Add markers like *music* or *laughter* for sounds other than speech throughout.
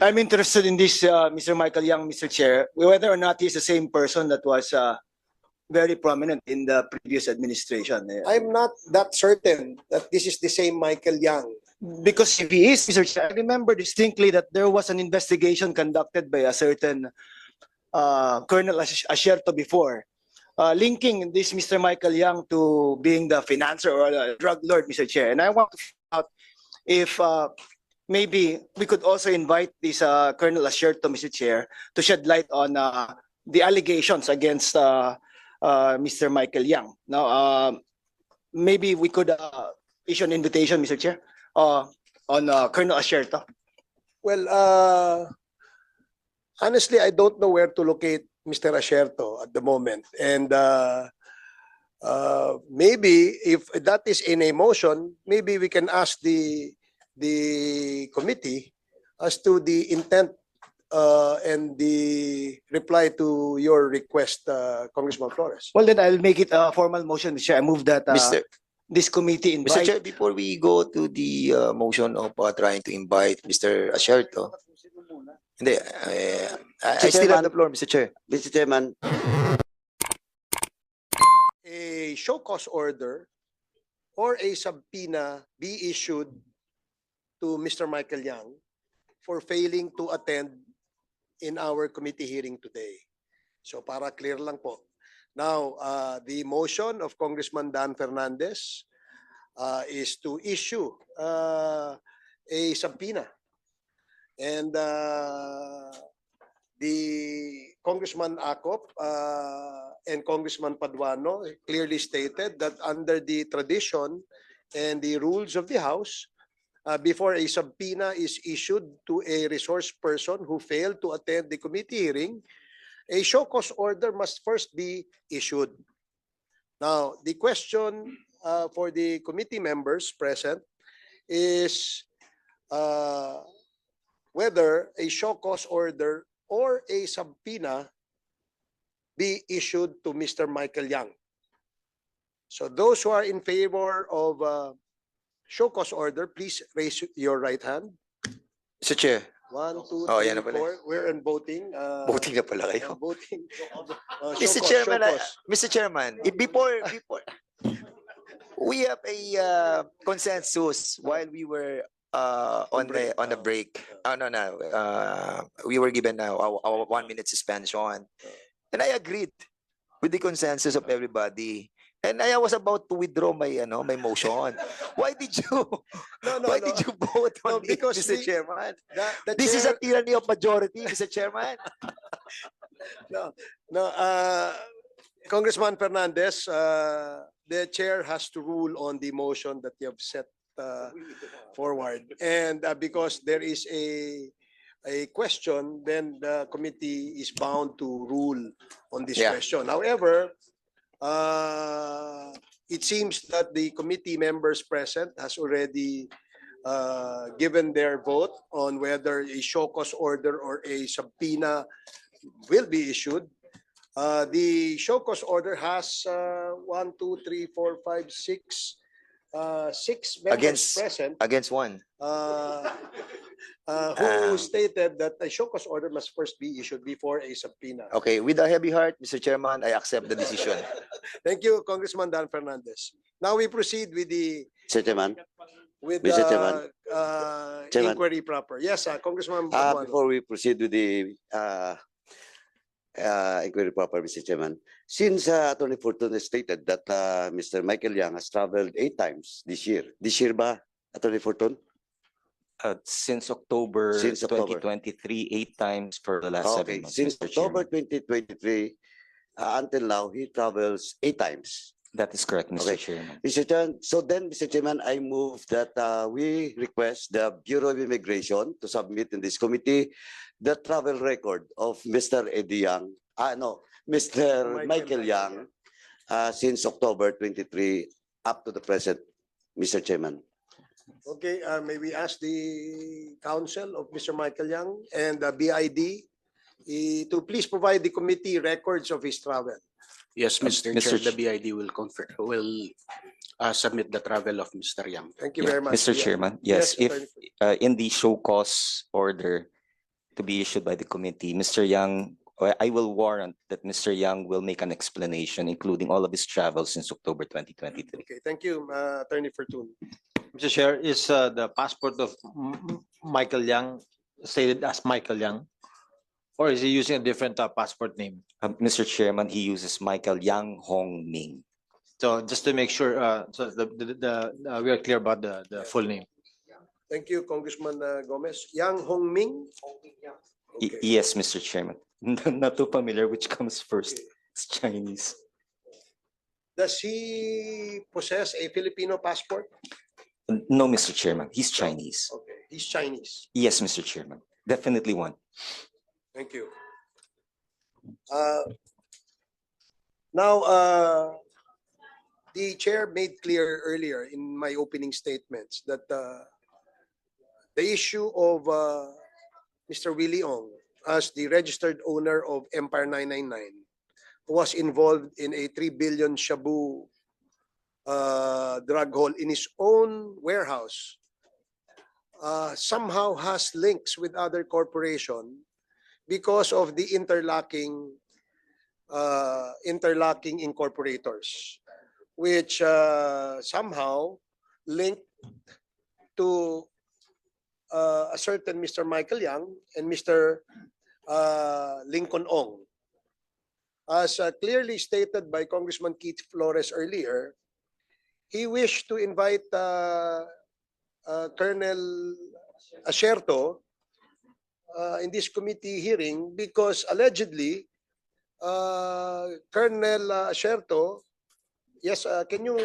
I'm interested in this, uh, Mr. Michael Young, Mr. Chair, whether or not he's the same person that was uh, very prominent in the previous administration. Eh, I'm not that certain that this is the same Michael Young. Because if he is, Mr. Chair, I remember distinctly that there was an investigation conducted by a certain uh, Colonel Ash- Asherto before, uh, linking this Mr. Michael Young to being the financer or a drug lord, Mr. Chair. And I want to find out if uh, maybe we could also invite this uh, Colonel Asherto, Mr. Chair, to shed light on uh, the allegations against uh, uh, Mr. Michael Young. Now, um, maybe we could uh, issue an invitation, Mr. Chair, uh, on uh, Colonel Asherto. Well, uh, honestly, I don't know where to locate Mr. Asherto at the moment. And uh, uh, maybe if that is in a motion, maybe we can ask the the committee as to the intent uh, and the reply to your request, uh, Congressman Flores. Well, then I'll make it a formal motion, Mr. Chair. I move that uh, Mr. this committee Mr. invite. Chair, before we go to the uh, motion of uh, trying to invite Mr. Asherto, hindi, I, I still have the floor, Mr. Chair. Mr. Chairman, a show cause order or a subpoena be issued to Mr. Michael Young for failing to attend in our committee hearing today. So para clear lang po. Now, uh, the motion of Congressman Dan Fernandez uh, is to issue uh, a subpoena. And uh, the Congressman Acop uh, and Congressman Paduano clearly stated that under the tradition and the rules of the House, uh, before a subpoena is issued to a resource person who failed to attend the committee hearing, a show cause order must first be issued. Now, the question uh, for the committee members present is uh, whether a show cause order or a subpoena be issued to Mr. Michael Young. So those who are in favor of uh, show cause order, please raise your right hand. Mr. Chair, One, two, Oh, three, yan na pala. four. We're in voting. uh, voting na pala uh, kayo. Voting. Uh, show Mr. cause, Chairman, cause. Mr. Chairman, if before, before, we have a uh, consensus while we were uh, on the, on the uh, break. Oh, no, no, uh, we were given now our, our one minute suspension. And I agreed with the consensus of everybody. And I was about to withdraw my, ano, my motion. *laughs* Why did you, No, no, why no. did you vote No, on it, because Mr. Chairman? The- the This is a chair- tyranny of majority, Mr. Chairman. *laughs* No, no, uh, Congressman Fernandez, uh, the chair has to rule on the motion that you have set uh, forward. And uh, because there is a, a question, then the committee is bound to rule on this Yeah. question. However, uh, it seems that the committee members present has already uh, given their vote on whether a show cause order or a subpoena will be issued. Uh, the show cause order has uh, one, two, three, four, five, six, uh, six members Against- present Against one. uh, uh, who Ah. stated that a show cause order must first be issued before a subpoena. Okay, with a heavy heart, Mr. Chairman, I accept the decision. *laughs* Thank you, Congressman Dan Fernandez. Now we proceed with the Mr. Chairman, with Mr. the Chairman. uh, Chairman. inquiry proper. Yes, uh, Congressman. uh, before we proceed with the uh, uh, inquiry proper, Mr. Chairman, since uh, Attorney Fortune stated that uh, Mr. Michael Young has traveled eight times this year, this year ba, Attorney Fortune? Uh, since October Since October. 2023, eight times for the last Okay, seven months. since Mr. October Chairman. 2023 uh, until now, he travels eight times. That is correct, Mr. Okay. Chairman. Mr. Chairman, so then, Mr. Chairman, I move that uh, we request the Bureau of Immigration to submit in this committee the travel record of Mr. Eddie Young, ah, no, Mr. Michael Michael Young, uh, since October 23 up to the present, Mr. Chairman. Okay, uh, may we ask the counsel of Mr. Michael Young and the BID eh, to please provide the committee records of his travel. Yes, Mr. Mr. Chair, the BID will confirm, will uh, submit the travel of Mr. Young. Thank you Yeah, very much. Mr. Yeah. Chairman, yes, if Attorney Fr- uh, in the show cause order, to be issued by the committee, Mr. Young, or I will warrant that Mr. Young will make an explanation, including all of his travels since October twenty twenty-three. Okay, thank you, uh, Attorney Fortune. Mr. Chair, is uh, the passport of M- M- Michael Young stated as Michael Young? Or is he using a different uh, passport name? Uh, Mr. Chairman, he uses Michael Yang Hong Ming. So just to make sure, uh, so the, the, the, uh, we are clear about the, the full name. Thank you, Congressman uh, Gomez. Yang Hong Ming? Y- Okay. Yes, Mr. Chairman. *laughs* Not too familiar which comes first. It's Chinese. Does he possess a Filipino passport? No, Mr. Chairman, he's Chinese. Okay, he's Chinese. Yes, Mr. Chairman, definitely one. Thank you. Uh, Now, uh, the chair made clear earlier in my opening statements that uh, the issue of uh, Mr. Willie Ong as the registered owner of Empire 999 was involved in a 3 billion shabu uh, drug haul in his own warehouse uh, somehow has links with other corporation because of the interlocking uh, interlocking incorporators, which uh, somehow link to uh, a certain Mr. Michael Young and Mr. uh, Lincoln Ong. As uh, clearly stated by Congressman Keith Flores earlier, he wished to invite uh, uh, Colonel Asherto uh, in this committee hearing because allegedly uh, Colonel uh, Asherto, yes, uh, can you?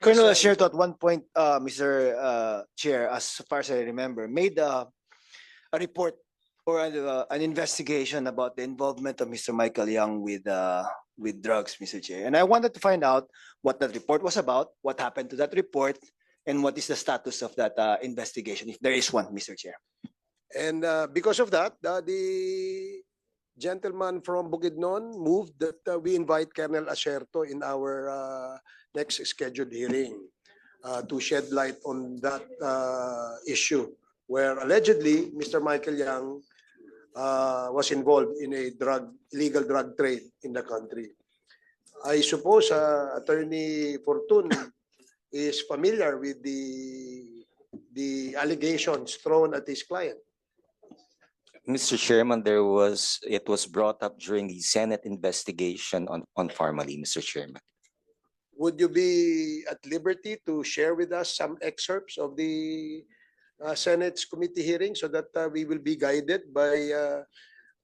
Colonel uh, Asherto at one point, uh, Mr. uh, Chair, as far as I remember, made a, a report or an, uh, an investigation about the involvement of Mr. Michael Young with, uh, with drugs, Mr. Chair. And I wanted to find out what that report was about, what happened to that report, and what is the status of that uh, investigation, if there is one, Mr. Chair. And uh, because of that, uh, the gentleman from Bukidnon moved that uh, we invite Colonel Asherto in our uh, next scheduled hearing uh, to shed light on that uh, issue where allegedly Mr. Michael Young uh, was involved in a drug, illegal drug trade in the country. I suppose uh, Attorney Fortun is familiar with the the allegations thrown at his client. Mr. Chairman, there was, it was brought up during the Senate investigation on, on Farmally, Mr. Chairman. Would you be at liberty to share with us some excerpts of the uh, Senate's committee hearing so that uh, we will be guided by uh,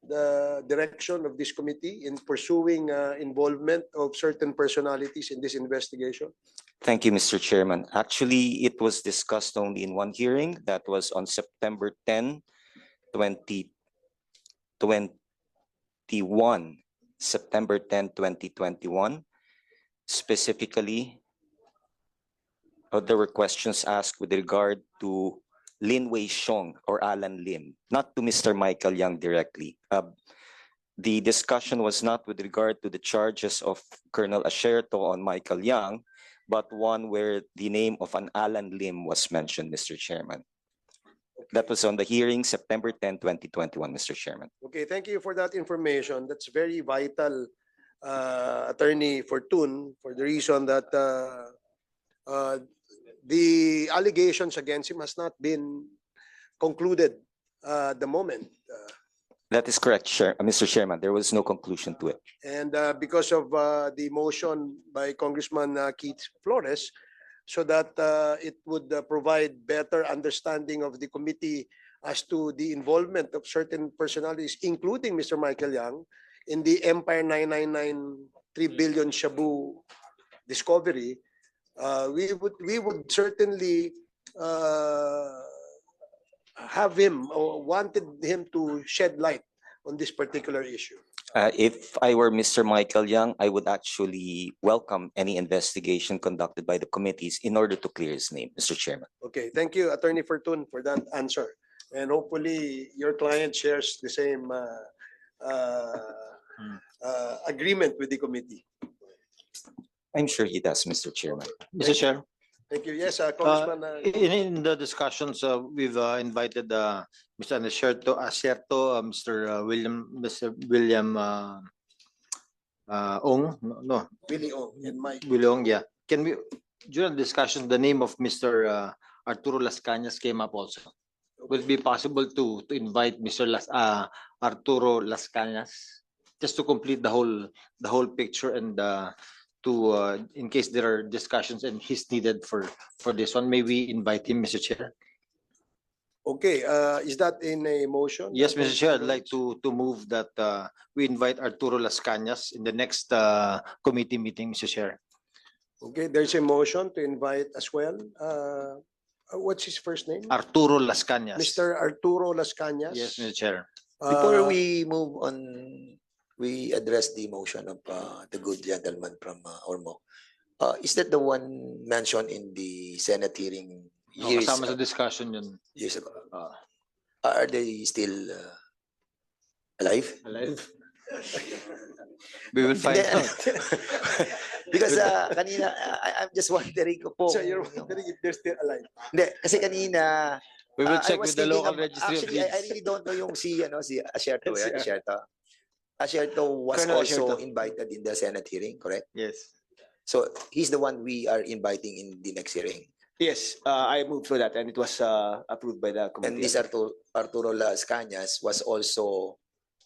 the direction of this committee in pursuing uh, involvement of certain personalities in this investigation? Thank you, Mr. Chairman. Actually, it was discussed only in one hearing. That was on September 10, 2021. September 10, 2021. Specifically, there were questions asked with regard to Lin Wei Xiong or Alan Lim, not to Mr. Michael Young directly. Uh, The discussion was not with regard to the charges of Colonel Asherto on Michael Young, but one where the name of an Alan Lim was mentioned, Mr. Chairman. That was on the hearing, September 10, 2021, Mr. Chairman. Okay, thank you for that information. That's very vital, uh, Attorney Fortun, for the reason that uh, uh, the allegations against him has not been concluded uh, at the moment. Uh, That is correct, Chair, uh, Mr. Chairman. There was no conclusion to it. And uh, because of uh, the motion by Congressman uh, Keith Flores, so that uh, it would uh, provide better understanding of the committee as to the involvement of certain personalities, including Mr. Michael Young, in the Empire 999 3 billion Shabu discovery, uh, we would we would certainly uh, have him or wanted him to shed light on this particular issue. Uh, if I were Mr. Michael Young, I would actually welcome any investigation conducted by the committees in order to clear his name, Mr. Chairman. Okay, thank you, Attorney Fortun, for that answer. And hopefully your client shares the same uh, uh, uh, agreement with the committee. I'm sure he does, Mr. Chairman. Mr. Chair, Thank you. Yes, uh, Congressman. uh, In, in the discussions, uh, we've uh, invited uh, Mr. Acerto, Acerto, uh, Mr. uh, William, Mr. William uh, uh, Ong, no, no, Willie Ong and Mike. William, yeah. Can we, during the discussion, the name of Mr. uh, Arturo Las Cañas came up also. Would it be possible to, to invite Mr. Las, uh, Arturo Las Cañas? Just to complete the whole, the whole picture and, uh, to, uh, in case there are discussions and he's needed for, for this one, may we invite him, Mr. Chair? Okay, uh, is that in a motion? Yes, Mr. Chair, I'd like to, to move that, uh, we invite Arturo Las Cañas in the next, uh, committee meeting, Mr. Chair. Okay, there's a motion to invite as well. Uh, uh, what's his first name? Arturo Las Cañas. Mr. Arturo Las Cañas. Yes, Mr. Chair. Before Uh, we move on, we address the motion of uh, the good gentleman from uh, Ormoc. Uh, is that the one mentioned in the Senate hearing Oh, years, Kasama sa uh, discussion yun. years ago? Ah. Are they still uh, alive? Alive? *laughs* We will find Hindi, out. *laughs* Because uh, kanina, I, I'm just wondering ko po. So you're wondering if they're still alive? Hindi, kasi kanina, We will Uh, I check was with the thinking local of- registry of Actually, I, I deeds. really don't know yung si, ano, si Asherto, Si- yeah, Asherto. Asherto was Colonel also Asierto. invited in the Senate hearing, correct? Yes. So he's the one we are inviting in the next hearing. Yes, uh, I moved for that and it was uh, approved by the And committee. this Arturo, Arturo Las Cañas was also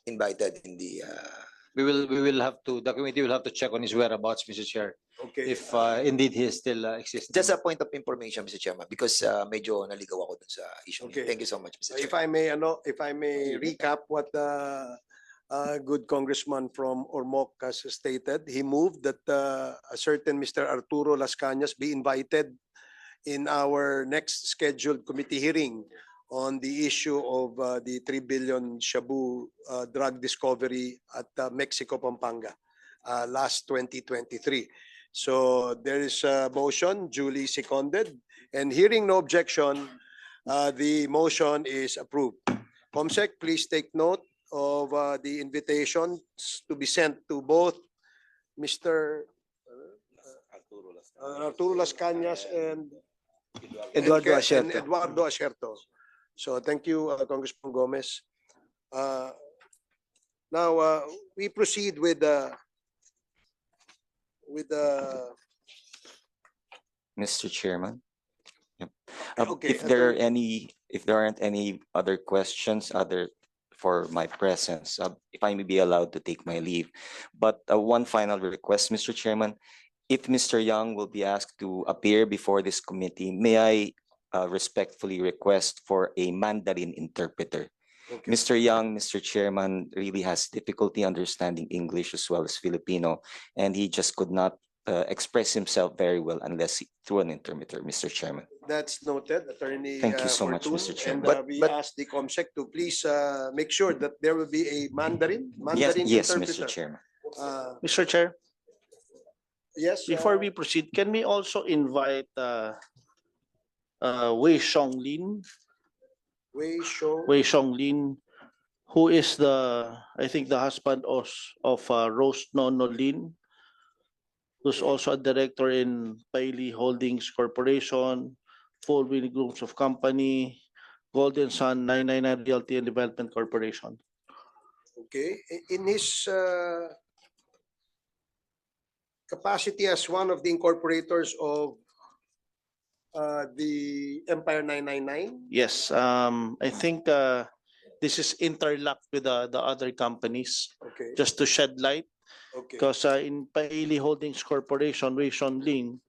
invited in the, uh, We will, we will have to, the committee will have to check on his whereabouts, Mr. Chair, Okay. if uh, indeed he is still uh, existing. just a point of information, Mr. Chairman, because uh, medyo naligaw ako dun sa issue. niya. Okay. Thank you so much, Mr. If Chairman. I may, ano, if I may recap what the uh, good congressman from Ormoc has stated, he moved that uh, a certain Mr. Arturo Las Cañas be invited in our next scheduled committee hearing on the issue of uh, the 3 billion Shabu uh, drug discovery at uh, Mexico, Pampanga, uh, last 2023. So there is a motion duly seconded and hearing no objection, uh, the motion is approved. Comsec, please take note of uh, the invitations to be sent to both Mr. uh, Arturo Las Cañas and Eduardo and Asierto. Eduardo Asierto. So thank you, uh, Congressman Gomez. Uh, Now, uh, we proceed with the with the Mr. Chairman. Yep. Uh, Okay, If there are any, if there aren't any other questions other for my presence, uh, if I may be allowed to take my leave. But uh, one final request, Mr. Chairman, if Mr. Young will be asked to appear before this committee, may I uh, respectfully request for a Mandarin interpreter? Okay. Mr. Young, Mr. Chairman, really has difficulty understanding English as well as Filipino, and he just could not uh, express himself very well unless he- through an interpreter, Mr. Chairman. That's noted, Attorney. Thank you uh, so much, Fortun. Mr. Chairman. And uh, But- we but- ask the COMSEC to please uh, make sure that there will be a Mandarin, Yes, Mandarin yes, interpreter. Mr. Chairman. Uh, Mr. Chair, Yes. before uh, we proceed, can we also invite uh, uh, Wei Xiong Lin, Wei Shou. Wei Xiong Lin, who is the, I think, the husband of, of uh, Rose Nono Lin, who's also a director in Bailey Holdings Corporation, Full Winning Groups of Company, Golden Sun 999 Realty and Development Corporation. Okay, i- in his uh, capacity as one of the incorporators of uh, the Empire 999, Yes, um, I think uh, this is interlocked with the, the other companies, okay, just to shed light. okay. Because uh, in Paili Holdings Corporation, Wei Sean Ling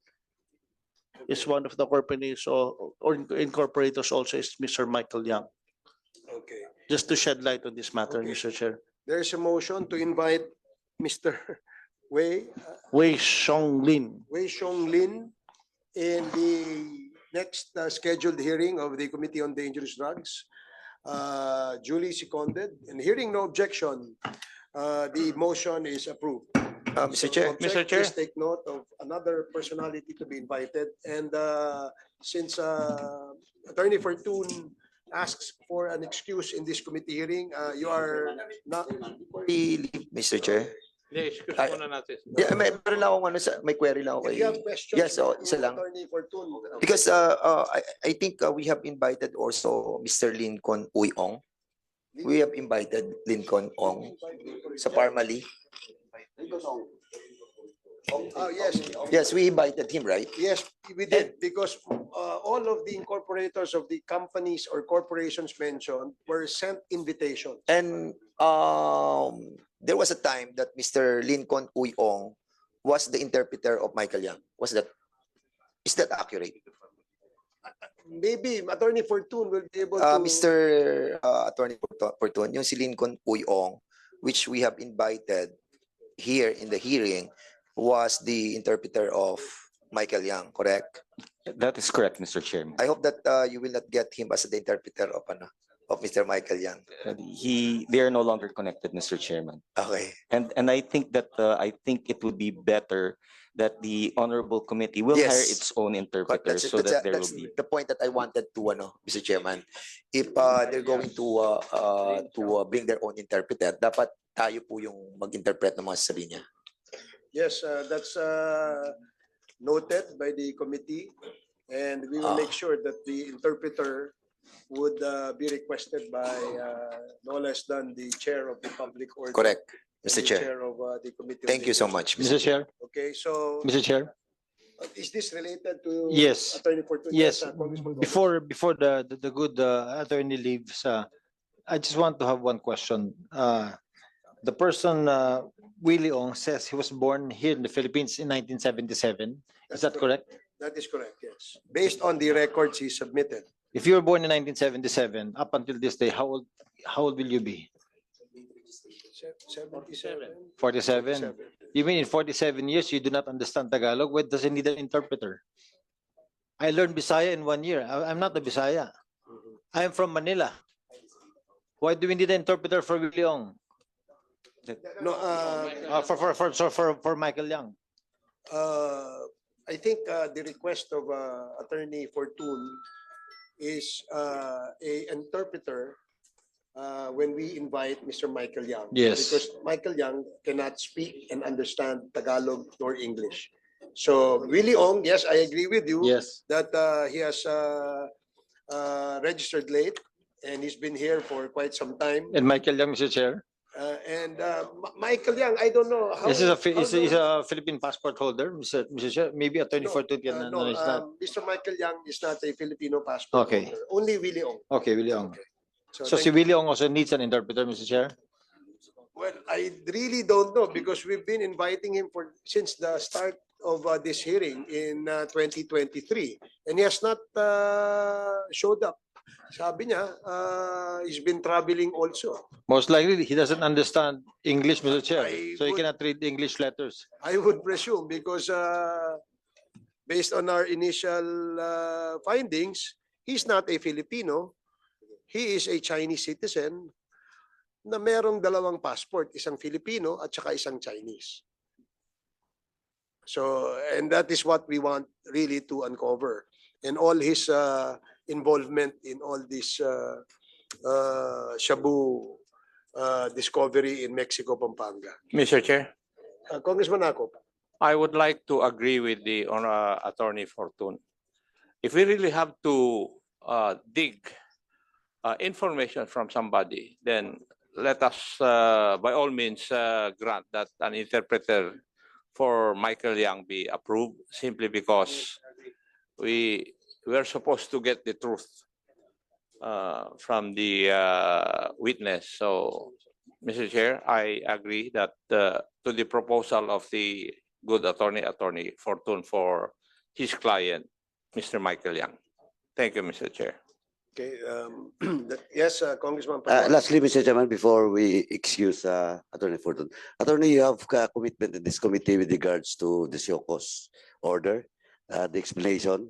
is one of the companies or, or incorporators also is Mr. Michael Young. Okay, Just to shed light on this matter, Okay. Mr. Chair. there's a motion to invite Mr. *laughs* Wei, uh, Wei Lin. Wei Lin in the next uh, scheduled hearing of the Committee on Dangerous Drugs. Uh, Duly seconded and hearing no objection, uh, the motion is approved. Uh, Mr. So, Chair, Mr. Chair. Please take note of another personality to be invited. And uh, since uh, Attorney Fortune asks for an excuse in this committee hearing, uh, you are not, Mr. Chair, excuse Ay- muna natin. Yeah, may, meron lang akong ano, sa, may query lang ako If you have kay- questions. Yes, oh, to isa lang. Attorney. Because uh, uh, I, I think uh, we have invited also Mr. Lincoln Uyong. We have invited Lincoln Ong sa Parmali. Oh, yes. Yes, we invited him, right? Yes, we did, because uh, all of the incorporators of the companies or corporations mentioned were sent invitations. And um, there was a time that Mr. Lincoln Uyong was the interpreter of Michael Young. Was that, is that accurate? Maybe Attorney Fortun will be able Uh, to. Mr. uh, Attorney Porto- Porton, yung si Lincoln Uyong, which we have invited here in the hearing, was the interpreter of Michael Young, correct? That is correct, Mr. Chairman. I hope that uh, you will not get him as the interpreter of ano, of Mr. Michael Young. Uh, He, they are no longer connected, Mr. Chairman. Okay. And, and I think that, uh, I think it would be better that the honorable committee will hire Yes. its own But interpreter that's, so that's, that there that's will be. the point that I wanted to ano, Mr. Chairman. If uh, they're going to uh, uh, to uh, bring their own interpreter, dapat tayo po yung mag-interpret ng mga sarili niya. Yes, uh, that's uh, noted by the committee. And we will Ah. make sure that the interpreter would uh, be requested by uh, no less than the chair of the public order. Correct, and Mr. the Chair. Chair of uh, the committee. on Thank you so much, Mr. Chair, Okay, so Mr. Chair, uh, is this related to? Yes. Attorney Fortun? Yes, uh, Congressman Gomez. before, before the, the- the good uh, attorney leaves, uh, I just want to have one question. Uh, The person, uh, Willie Ong, says he was born here in the Philippines in nineteen seventy-seven. Is that correct? That is correct, yes. Based on the records he submitted. If you were born in nineteen seventy-seven, up until this day, how old, how old will you be? Se- Seventy-seven. Forty-seven? You mean in forty-seven years, you do not understand Tagalog? Why does it need an interpreter? I learned Bisaya in one year. I, I'm not a Bisaya. I am from Manila. Why do we need an interpreter for Willie Ong? No, uh, Uh, for, for, for, so for, for Michael Young? uh, I think uh, the request of uh, Attorney Fortun is uh, a interpreter uh, when we invite Mr. Michael Young. Yes. Because Michael Young cannot speak and understand Tagalog nor English. So Willie Ong, yes, I agree with you Yes. that uh, he has uh, uh, registered late and he's been here for quite some time. And Michael Young, Mr. Chair? Uh, And uh, Ma- Michael Young, I don't know. how- This is a, Fi- how is, is a Philippine passport holder, Mr. Mr. Chair? Maybe Attorney No, Fortun can Uh, no, that. um, Mr. Michael Young is not a Filipino passport. Okay. holder, Only Willie Ong. Okay, Willie Ong. So thank- si Willie Ong also needs an interpreter, Mr. Chair? Well, I really don't know because we've been inviting him for, since the start of uh, this hearing in uh, 2023. And he has not uh, showed up. Sabi niya, uh, he's been traveling also. Most likely, he doesn't understand English, Mr. Chair. I So he would- cannot read English letters. I would presume because uh, based on our initial uh, findings, he's not a Filipino. He is a Chinese citizen na merong dalawang passport, isang Filipino at saka isang Chinese. So, and that is what we want really to uncover. And all his uh, involvement in all this uh, uh, Shabu uh, discovery in Mexico, Pampanga. Mr. Chair, Uh, Congressman Akop. I would like to agree with the honor attorney Fortun. If we really have to uh, dig uh, information from somebody, then let us, uh, by all means, uh, grant that an interpreter for Michael Young be approved simply because we we're supposed to get the truth uh, from the uh, witness. So, Mr. Chair, I agree that uh, to the proposal of the good attorney, Attorney Fortune for his client, Mr. Michael Young. Thank you, Mr. Chair. Okay, um, *clears throat* that- yes, uh, Congressman. Uh, Paduano. lastly, Mr. Chairman, before we excuse uh, Attorney Fortun, Attorney, you have a commitment in this committee with regards to the Siokos order, uh, the explanation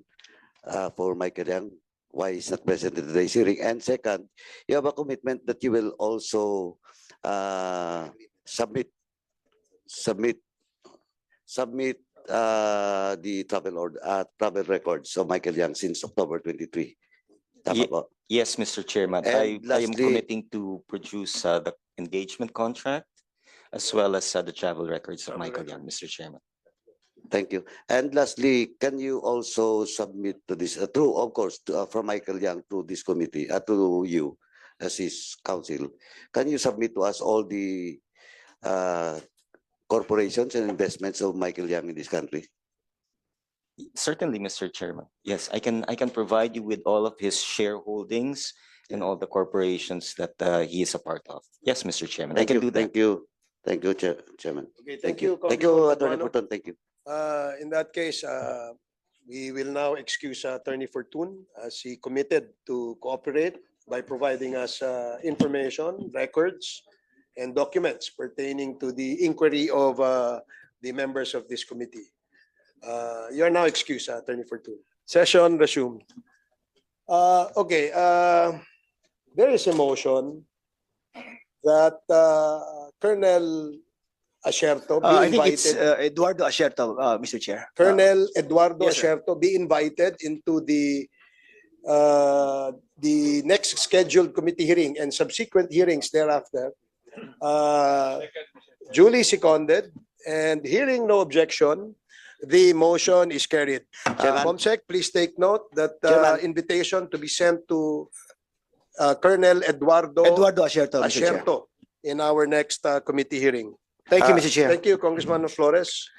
uh, for Michael Yang, why he's not present in today's hearing. And second, you have a commitment that you will also uh, submit, submit, submit uh, the travel order, uh, travel records of Michael Yang since October 23. Tama Ye- po? Yes, Mr. Chairman. I, I am lastly- committing to produce uh, the engagement contract as well as uh, the travel records of Michael. Young, Mr. Chairman. Thank you. And lastly, can you also submit to this, uh, through, of course, to, uh, from Michael Young to this committee, uh, to you as his counsel, can you submit to us all the uh, corporations and investments of Michael Young in this country? Certainly, Mr. Chairman. Yes, I can, I can provide you with all of his shareholdings and all the corporations that uh, he is a part of. Yes, Mr. Chairman, I Thank can you, do that. Thank you, thank you, Chair- Chairman. Okay, Thank you. Thank you, Attorney Paduano. Thank you. Uh, in that case, uh, we will now excuse Attorney Fortun as he committed to cooperate by providing us uh, information, records, and documents pertaining to the inquiry of uh, the members of this committee. Uh, You are now excused, Attorney Fortun. Session resumed. Uh, Okay, uh, there is a motion that uh, Colonel Asherto be Uh, I think it's invited. uh, Eduardo Asierto, uh, Mr. Chair. Uh, Colonel Eduardo yes, sir. Asherto be invited into the uh, the next scheduled committee hearing and subsequent hearings thereafter. Uh, Duly seconded and hearing no objection, the motion is carried. Uh, Chairman. Comsec, please take note that uh, Chairman. invitation to be sent to uh, Colonel Eduardo Eduardo Mr. Chair. Asherto in our next uh, committee hearing. Thank you, Uh, Mr. Chair. Thank you, Congressman Flores.